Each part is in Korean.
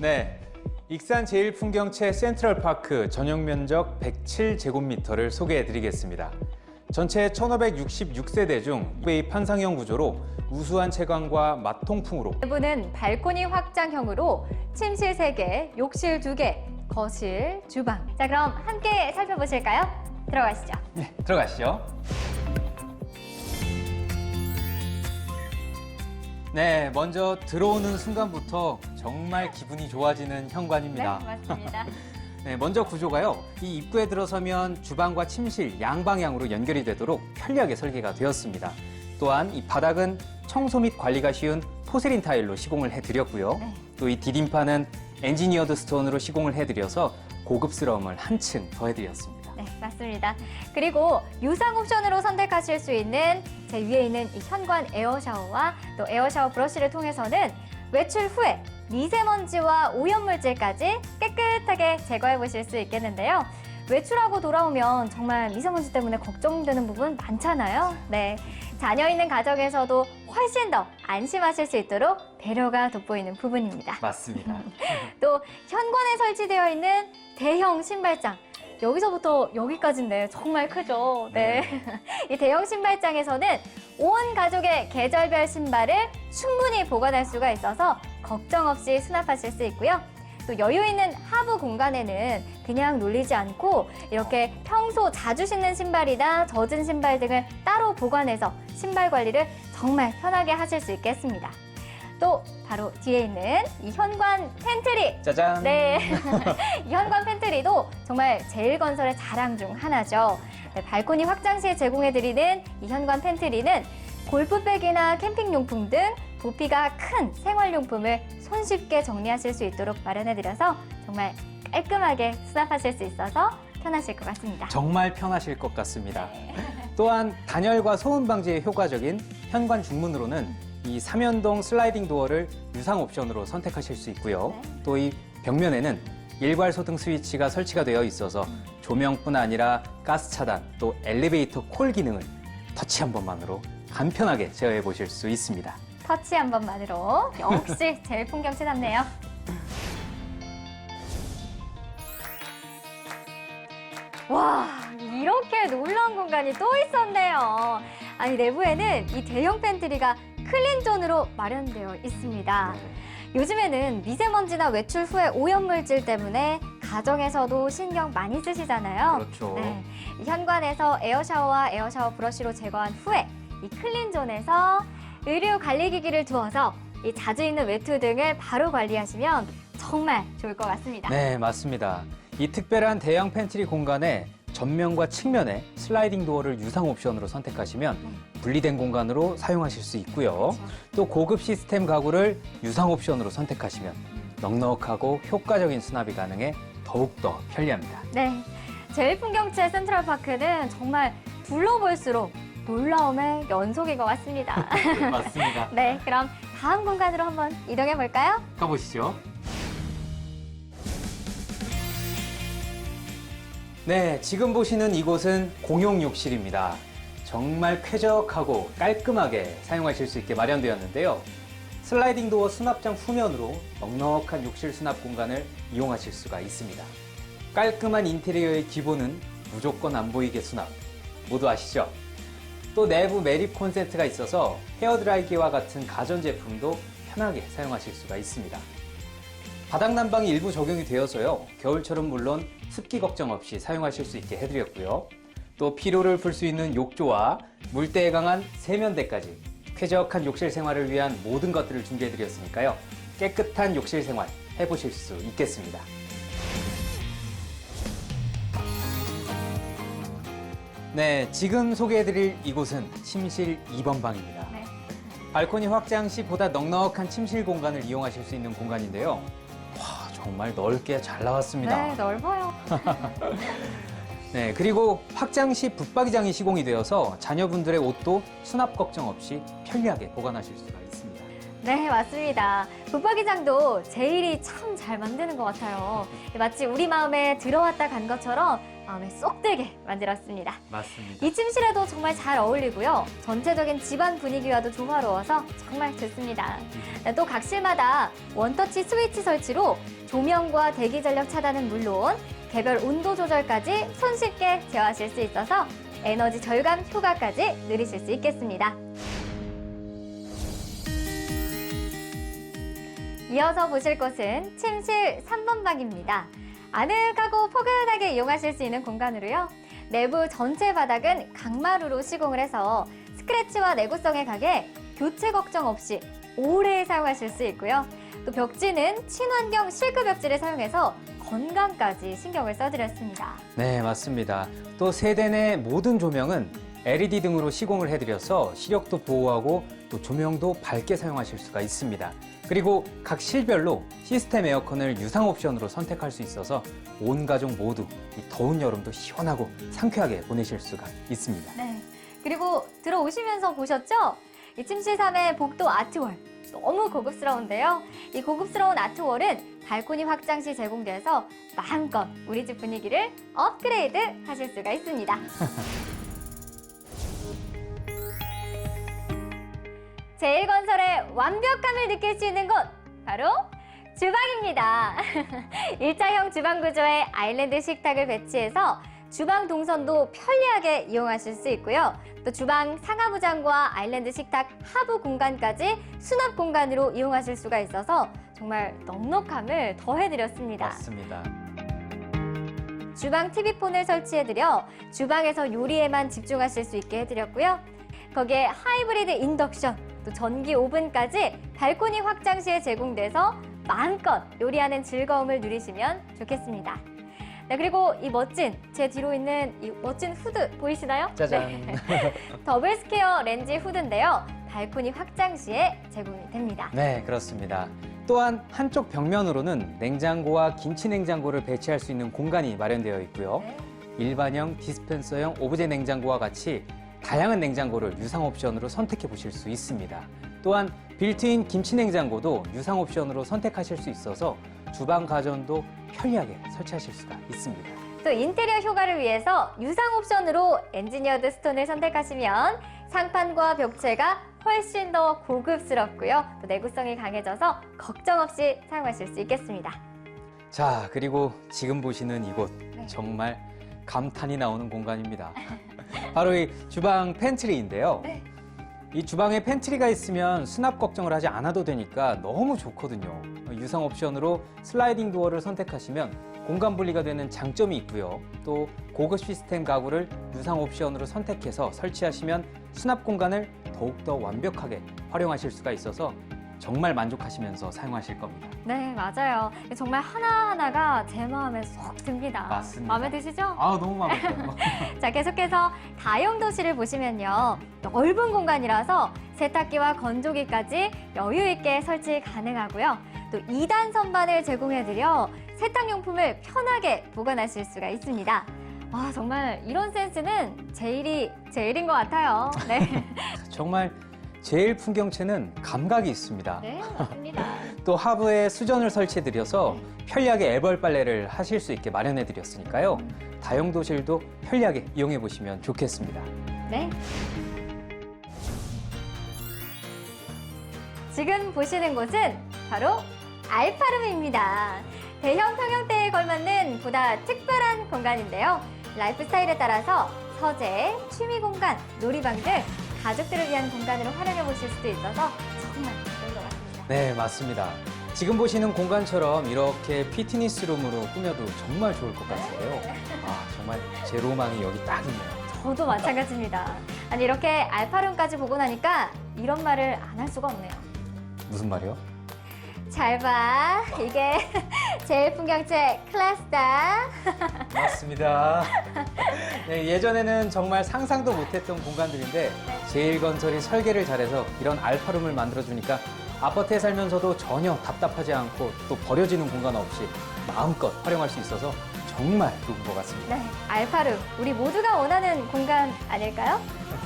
네. 익산 제1풍경채 센트럴파크 전용 면적 107제곱미터를 소개해 드리겠습니다. 전체 1566세대 중 웨이 판상형 구조로 우수한 채광과 맛통풍으로 내부는 발코니 확장형으로 침실 3개, 욕실 2개, 거실, 주방. 자, 그럼 함께 살펴보실까요? 들어가시죠. 네, 들어가시죠. 네, 먼저 들어오는 순간부터 정말 기분이 좋아지는 네, 현관입니다. 맞습니다. 네, 먼저 구조가요. 이 입구에 들어서면 주방과 침실 양방향으로 연결이 되도록 편리하게 설계가 되었습니다. 또한 이 바닥은 청소 및 관리가 쉬운 포세린 타일로 시공을 해드렸고요. 네. 또 이 디딤판은 엔지니어드 스톤으로 시공을 해드려서 고급스러움을 한층 더해드렸습니다. 네, 맞습니다. 그리고 유상 옵션으로 선택하실 수 있는 제 위에 있는 이 현관 에어 샤워와 또 에어 샤워 브러쉬를 통해서는 외출 후에 미세먼지와 오염물질까지 깨끗하게 제거해 보실 수 있겠는데요. 외출하고 돌아오면 정말 미세먼지 때문에 걱정되는 부분 많잖아요. 네. 자녀 있는 가정에서도 훨씬 더 안심하실 수 있도록 배려가 돋보이는 부분입니다. 맞습니다. 또 현관에 설치되어 있는 대형 신발장. 여기서부터 여기까지인데 정말 크죠. 네. 이 대형 신발장에서는 온 가족의 계절별 신발을 충분히 보관할 수가 있어서 걱정 없이 수납하실 수 있고요. 또 여유 있는 하부 공간에는 그냥 놀리지 않고 이렇게 평소 자주 신는 신발이나 젖은 신발 등을 따로 보관해서 신발 관리를 정말 편하게 하실 수 있겠습니다. 또 바로 뒤에 있는 이 현관 팬트리. 짜잔. 네. 이 현관 팬트리도 정말 제일건설의 자랑 중 하나죠. 네, 발코니 확장 시에 제공해드리는 이 현관 팬트리는 골프백이나 캠핑용품 등 부피가 큰 생활용품을 손쉽게 정리하실 수 있도록 마련해드려서 정말 깔끔하게 수납하실 수 있어서 편하실 것 같습니다. 정말 편하실 것 같습니다. 또한 단열과 소음 방지에 효과적인 현관 중문으로는 이 삼연동 슬라이딩 도어를 유상 옵션으로 선택하실 수 있고요. 또 이 벽면에는 일괄 소등 스위치가 설치가 되어 있어서 조명뿐 아니라 가스 차단 또 엘리베이터 콜 기능을 터치 한 번만으로 간편하게 제어해 보실 수 있습니다. 터치 한 번만으로 역시 제일 풍경치답네요. 와, 이렇게 놀라운 공간이 또 있었네요. 아니, 내부에는 이 대형 팬트리가 클린존으로 마련되어 있습니다. 요즘에는 미세먼지나 외출 후에 오염물질 때문에 가정에서도 신경 많이 쓰시잖아요. 그렇죠. 네, 이 현관에서 에어샤워와 에어샤워 브러쉬로 제거한 후에 이 클린존에서 의류 관리기기를 두어서 이 자주 있는 외투 등을 바로 관리하시면 정말 좋을 것 같습니다. 네, 맞습니다. 이 특별한 대형 팬트리 공간에 전면과 측면에 슬라이딩 도어를 유상 옵션으로 선택하시면 분리된 공간으로 사용하실 수 있고요. 그렇죠. 또 고급 시스템 가구를 유상 옵션으로 선택하시면 넉넉하고 효과적인 수납이 가능해 더욱더 편리합니다. 네, 제일 풍경채 센트럴파크는 정말 둘러볼수록 놀라움의 연속인 것 같습니다. 맞습니다. 네, 그럼 다음 공간으로 한번 이동해 볼까요? 가보시죠. 네, 지금 보시는 이곳은 공용 욕실입니다. 정말 쾌적하고 깔끔하게 사용하실 수 있게 마련되었는데요. 슬라이딩 도어 수납장 후면으로 넉넉한 욕실 수납 공간을 이용하실 수가 있습니다. 깔끔한 인테리어의 기본은 무조건 안 보이게 수납. 모두 아시죠? 또 내부 매립 콘센트가 있어서 헤어드라이기와 같은 가전제품도 편하게 사용하실 수가 있습니다. 바닥 난방이 일부 적용이 되어서요. 겨울철은 물론 습기 걱정 없이 사용하실 수 있게 해드렸고요. 또 피로를 풀 수 있는 욕조와 물때에 강한 세면대까지 쾌적한 욕실 생활을 위한 모든 것들을 준비해드렸으니까요. 깨끗한 욕실 생활 해보실 수 있겠습니다. 네, 지금 소개해드릴 이곳은 침실 2번 방입니다. 네. 발코니 확장 시 보다 넉넉한 침실 공간을 이용하실 수 있는 공간인데요. 와, 정말 넓게 잘 나왔습니다. 네, 넓어요. 네, 그리고 확장 시 붙박이장이 시공이 되어서 자녀분들의 옷도 수납 걱정 없이 편리하게 보관하실 수가 있습니다. 네, 맞습니다. 붙박이장도 제일이 참 잘 만드는 것 같아요. 마치 우리 마음에 들어왔다 간 것처럼 마음에 쏙 들게 만들었습니다. 맞습니다. 이 침실에도 정말 잘 어울리고요. 전체적인 집안 분위기와도 조화로워서 정말 좋습니다. 네, 또 각실마다 원터치 스위치 설치로 조명과 대기 전력 차단은 물론 개별 온도 조절까지 손쉽게 제어하실 수 있어서 에너지 절감 효과까지 누리실 수 있겠습니다. 이어서 보실 곳은 침실 3번 방입니다. 아늑하고 포근하게 이용하실 수 있는 공간으로요. 내부 전체 바닥은 강마루로 시공을 해서 스크래치와 내구성에 강해 교체 걱정 없이 오래 사용하실 수 있고요. 또 벽지는 친환경 실크 벽지를 사용해서 건강까지 신경을 써드렸습니다. 네, 맞습니다. 또 세대 내 모든 조명은 LED 등으로 시공을 해드려서 시력도 보호하고 또 조명도 밝게 사용하실 수가 있습니다. 그리고 각 실별로 시스템 에어컨을 유상 옵션으로 선택할 수 있어서 온 가족 모두 이 더운 여름도 시원하고 상쾌하게 보내실 수가 있습니다. 네. 그리고 들어오시면서 보셨죠? 이 침실 3의 복도 아트월. 너무 고급스러운데요. 이 고급스러운 아트월은 발코니 확장 시 제공돼서 마음껏 우리 집 분위기를 업그레이드 하실 수가 있습니다. 제일건설의 완벽함을 느낄 수 있는 곳 바로 주방입니다. 일자형 주방 구조의 아일랜드 식탁을 배치해서 주방 동선도 편리하게 이용하실 수 있고요. 또 주방 상하부장과 아일랜드 식탁 하부 공간까지 수납 공간으로 이용하실 수가 있어서 정말 넉넉함을 더해드렸습니다. 맞습니다. 주방 TV폰을 설치해드려 주방에서 요리에만 집중하실 수 있게 해드렸고요. 거기에 하이브리드 인덕션, 또 전기 오븐까지 발코니 확장 시에 제공돼서 마음껏 요리하는 즐거움을 누리시면 좋겠습니다. 네, 그리고 이 멋진 제 뒤로 있는 이 멋진 후드 보이시나요? 짜잔. 네. 더블 스퀘어 렌즈 후드인데요. 발코니 확장 시에 제공이 됩니다. 네, 그렇습니다. 또한 한쪽 벽면으로는 냉장고와 김치 냉장고를 배치할 수 있는 공간이 마련되어 있고요. 네. 일반형 디스펜서형 오브제 냉장고와 같이 다양한 냉장고를 유상 옵션으로 선택해 보실 수 있습니다. 또한 빌트인 김치 냉장고도 유상 옵션으로 선택하실 수 있어서 주방 가전도 편리하게 설치하실 수가 있습니다. 또 인테리어 효과를 위해서 유상 옵션으로 엔지니어드 스톤을 선택하시면 상판과 벽체가 훨씬 더 고급스럽고요. 또 내구성이 강해져서 걱정 없이 사용하실 수 있겠습니다. 자, 그리고 지금 보시는 이곳 네. 정말 감탄이 나오는 공간입니다. 바로 이 주방 팬트리인데요. 네. 이 주방에 팬트리가 있으면 수납 걱정을 하지 않아도 되니까 너무 좋거든요. 유상 옵션으로 슬라이딩 도어를 선택하시면 공간 분리가 되는 장점이 있고요. 또 고급 시스템 가구를 유상 옵션으로 선택해서 설치하시면 수납 공간을 더욱더 완벽하게 활용하실 수가 있어서 정말 만족하시면서 사용하실 겁니다. 네, 맞아요. 정말 하나하나가 제 마음에 쏙 듭니다. 맞습니다. 마음에 드시죠? 아, 너무 마음에 들어요. 자, 계속해서 다용도실을 보시면요. 넓은 공간이라서 세탁기와 건조기까지 여유 있게 설치 가능하고요. 또 2단 선반을 제공해드려 세탁용품을 편하게 보관하실 수가 있습니다. 와, 정말 이런 센스는 제일이 제일인 것 같아요. 네, 정말 제일 풍경체는 감각이 있습니다. 네, 맞습니다. 또 하부에 수전을 설치해드려서 편리하게 애벌 빨래를 하실 수 있게 마련해드렸으니까요. 다용도실도 편리하게 이용해 보시면 좋겠습니다. 네. 지금 보시는 곳은 바로 알파룸입니다. 대형 평형대에 걸맞는 보다 특별한 공간인데요. 라이프 스타일에 따라서 서재, 취미 공간, 놀이방 등 가족들을 위한 공간으로 활용해 보실 수도 있어서 정말 좋은 것 같습니다. 네, 맞습니다. 지금 보시는 공간처럼 이렇게 피트니스 룸으로 꾸며도 정말 좋을 것 같은데요. 아, 정말 제 로망이 여기 딱 있네요. 저도 마찬가지입니다. 아니 이렇게 알파룸까지 보고 나니까 이런 말을 안 할 수가 없네요. 무슨 말이요? 잘 봐. 이게 제일 풍경채 클래스다. 맞습니다. 네, 예전에는 정말 상상도 못했던 공간들인데 제일건설이 설계를 잘해서 이런 알파룸을 만들어주니까 아파트에 살면서도 전혀 답답하지 않고 또 버려지는 공간 없이 마음껏 활용할 수 있어서 정말 좋은 것 같습니다. 네, 알파룸. 우리 모두가 원하는 공간 아닐까요?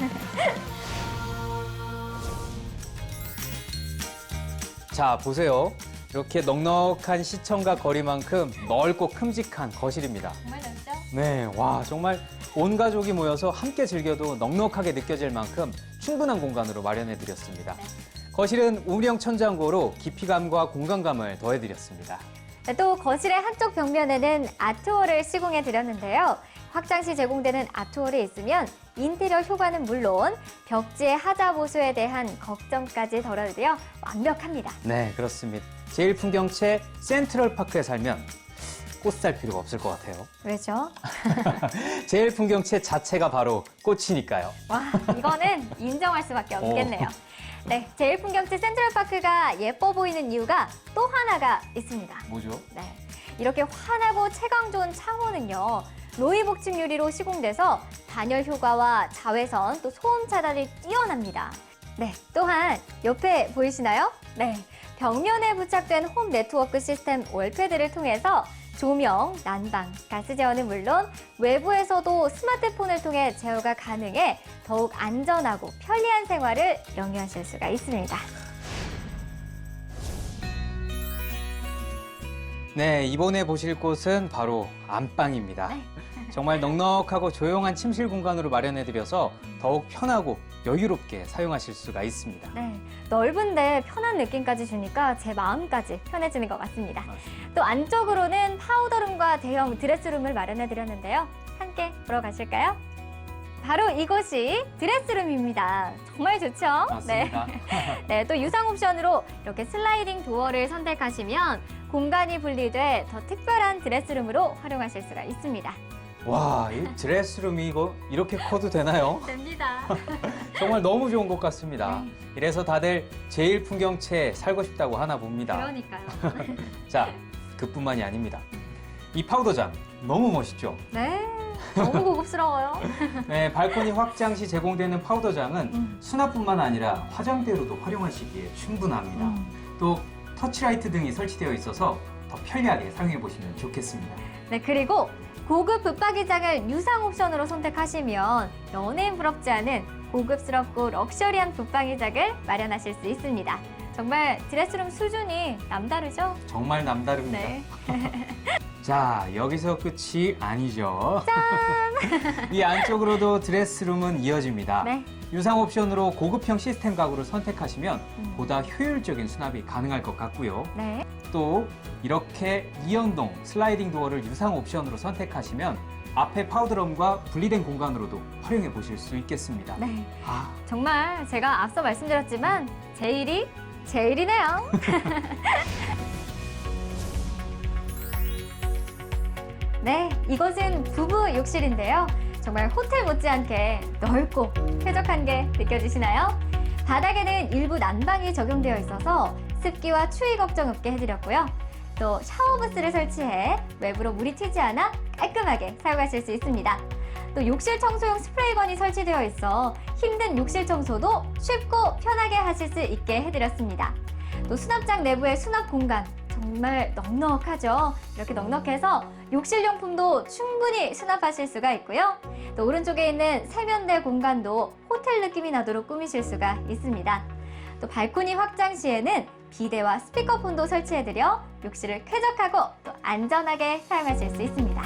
자, 보세요. 이렇게 넉넉한 시청과 거리만큼 넓고 큼직한 거실입니다. 정말 넓죠? 네, 와 정말 온 가족이 모여서 함께 즐겨도 넉넉하게 느껴질 만큼 충분한 공간으로 마련해 드렸습니다. 거실은 우명 천장고로 깊이감과 공간감을 더해 드렸습니다. 네, 또 거실의 한쪽 벽면에는 아트월을 시공해 드렸는데요. 확장 시 제공되는 아트월이 있으면 인테리어 효과는 물론 벽지의 하자 보수에 대한 걱정까지 덜어드려 완벽합니다. 네, 그렇습니다. 제일 풍경채 센트럴 파크에 살면 꽃 살 필요가 없을 것 같아요. 왜죠? 제일 풍경채 자체가 바로 꽃이니까요. 와, 이거는 인정할 수밖에 없겠네요. 네, 제일 풍경채 센트럴파크가 예뻐 보이는 이유가 또 하나가 있습니다. 뭐죠? 네, 이렇게 환하고 채광 좋은 창호는요. 로이 복층 유리로 시공돼서 단열 효과와 자외선 또 소음 차단이 뛰어납니다. 네, 또한 옆에 보이시나요? 네, 벽면에 부착된 홈 네트워크 시스템 월패드를 통해서 조명, 난방, 가스 제어는 물론 외부에서도 스마트폰을 통해 제어가 가능해 더욱 안전하고 편리한 생활을 영위하실 수가 있습니다. 네, 이번에 보실 곳은 바로 안방입니다. 네. 정말 넉넉하고 조용한 침실 공간으로 마련해드려서 더욱 편하고 여유롭게 사용하실 수가 있습니다. 네, 넓은데 편한 느낌까지 주니까 제 마음까지 편해지는 것 같습니다. 또 안쪽으로는 파우더룸과 대형 드레스룸을 마련해 드렸는데요. 함께 보러 가실까요? 바로 이곳이 드레스룸입니다. 정말 좋죠? 맞습니다. 네. 네, 또 유상 옵션으로 이렇게 슬라이딩 도어를 선택하시면 공간이 분리돼 더 특별한 드레스룸으로 활용하실 수가 있습니다. 와, 이 드레스룸이 이거 이렇게 커도 되나요? 됩니다. 정말 너무 좋은 것 같습니다. 네. 이래서 다들 제일 풍경채 살고 싶다고 하나 봅니다. 그러니까요. 자, 그뿐만이 아닙니다. 이 파우더장 너무 멋있죠? 네, 너무 고급스러워요. 네, 발코니 확장 시 제공되는 파우더장은 음. 수납뿐만 아니라 화장대로도 활용하시기에 충분합니다. 음. 또 터치라이트 등이 설치되어 있어서 더 편리하게 사용해 보시면 좋겠습니다. 네, 그리고 고급 붙박이장을 유상 옵션으로 선택하시면 연예인 부럽지 않은 고급스럽고 럭셔리한 붙박이장을 마련하실 수 있습니다. 정말 드레스룸 수준이 남다르죠? 정말 남다릅니다. 네. 자, 여기서 끝이 아니죠. 이 안쪽으로도 드레스룸은 이어집니다. 네. 유상 옵션으로 고급형 시스템 가구를 선택하시면 음. 보다 효율적인 수납이 가능할 것 같고요. 네. 또 이렇게 이연동 슬라이딩 도어를 유상 옵션으로 선택하시면 앞에 파우더룸과 분리된 공간으로도 활용해 보실 수 있겠습니다. 네. 아, 정말 제가 앞서 말씀드렸지만 제일이 제일이네요. 네, 이곳은 부부 욕실인데요. 정말 호텔 못지않게 넓고 쾌적한 게 느껴지시나요? 바닥에는 일부 난방이 적용되어 있어서 습기와 추위 걱정 없게 해드렸고요. 또 샤워 부스를 설치해 외부로 물이 튀지 않아 깔끔하게 사용하실 수 있습니다. 또 욕실 청소용 스프레이건이 설치되어 있어 힘든 욕실 청소도 쉽고 편하게 하실 수 있게 해드렸습니다. 또 수납장 내부의 수납 공간 정말 넉넉하죠. 이렇게 넉넉해서 욕실용품도 충분히 수납하실 수가 있고요. 또 오른쪽에 있는 세면대 공간도 호텔 느낌이 나도록 꾸미실 수가 있습니다. 또 발코니 확장 시에는 비데와 스피커폰도 설치해드려 욕실을 쾌적하고 또 안전하게 사용하실 수 있습니다.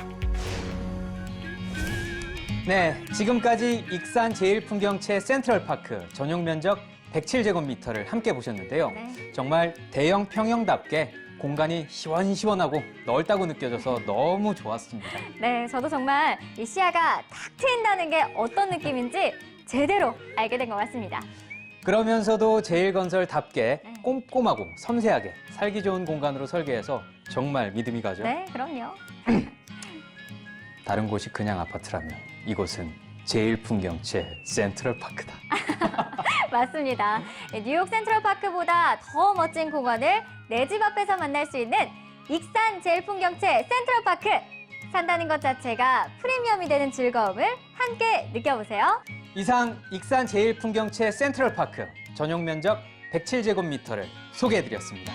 네, 지금까지 익산 제일풍경채 센트럴파크 전용 면적 107제곱미터를 함께 보셨는데요. 네. 정말 대형 평형답게 공간이 시원시원하고 넓다고 느껴져서 너무 좋았습니다. 네, 저도 정말 이 시야가 탁 트인다는 게 어떤 느낌인지 제대로 알게 된 것 같습니다. 그러면서도 제일건설답게 네. 꼼꼼하고 섬세하게 살기 좋은 공간으로 설계해서 정말 믿음이 가죠. 네, 그럼요. 다른 곳이 그냥 아파트라면 이곳은 제일 풍경채 센트럴파크다. 맞습니다. 네, 뉴욕 센트럴파크보다 더 멋진 공원을 내 집 앞에서 만날 수 있는 익산 제일 풍경채 센트럴파크. 산다는 것 자체가 프리미엄이 되는 즐거움을 함께 느껴보세요. 이상 익산 제일 풍경채 센트럴파크 전용 면적 107제곱미터를 소개해드렸습니다.